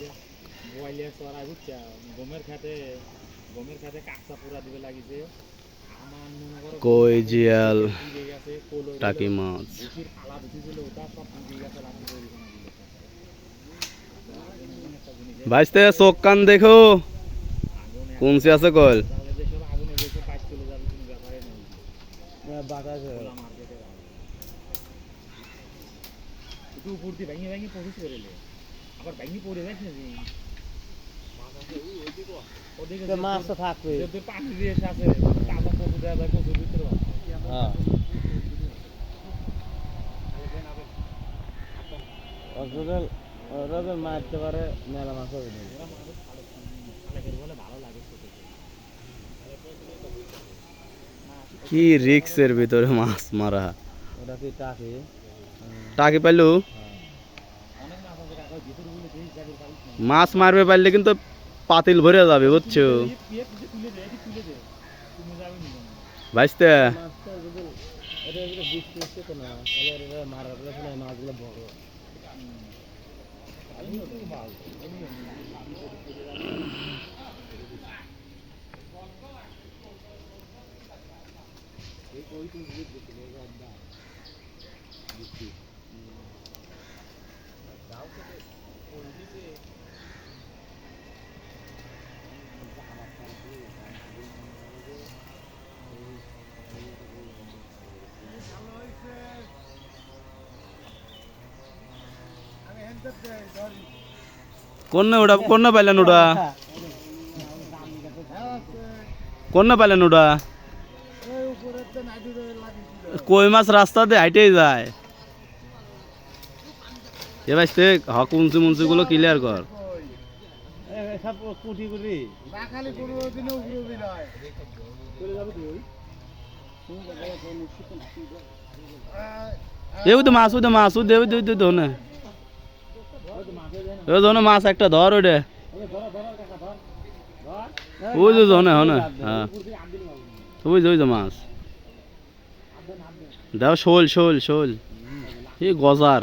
যে বোয়ালিয়া চড়াই বুঝছা গমের খাতে গমের খাতে কাঁচা পোড়া দিবে লাগিছে। কই জিয়াল টাকি মাছ। চোখ কান দেখো আগুনে কোন সে আছে। কল উপর দিয়ে ভেঙে ভেঙে আবার ভেঙে পড়ে যাস না ওদিকে তো মাছ তো থাকবে যদি পাখি দিয়ে এসে আছে কাদা কচু দেওয়া যায় কচুর ভিতরে হ্যাঁ অজগল অজগল মারতে পারে মেলা মাছ হবে না। বলে ভালো লাগে ছোট কি রিক্সের ভিতরে মাছ মারা ওটা কি টাকি টাকি পাইলু অনেক মাছ মারবে পারলে কিন্তু পাতিল ভরে যাবে বুঝছ? ভাইস্তে। যদি কোন ওটা কোন পাইলেন ওটা কোন পাইলেন ওটা কই মাছ রাস্তা দিয়ে হাইটেই যায় এ ভাইস্তে হক উঞ্চু মুঞ্চু গুলো ক্লিয়ার কর। তো মাছ মাছ ওই দেও দেও দেও না ও ধরো মাছ একটা ধর ধনে হনে হ্যাঁ। যে মাছ। দাও শোল শোল শোল। গজার।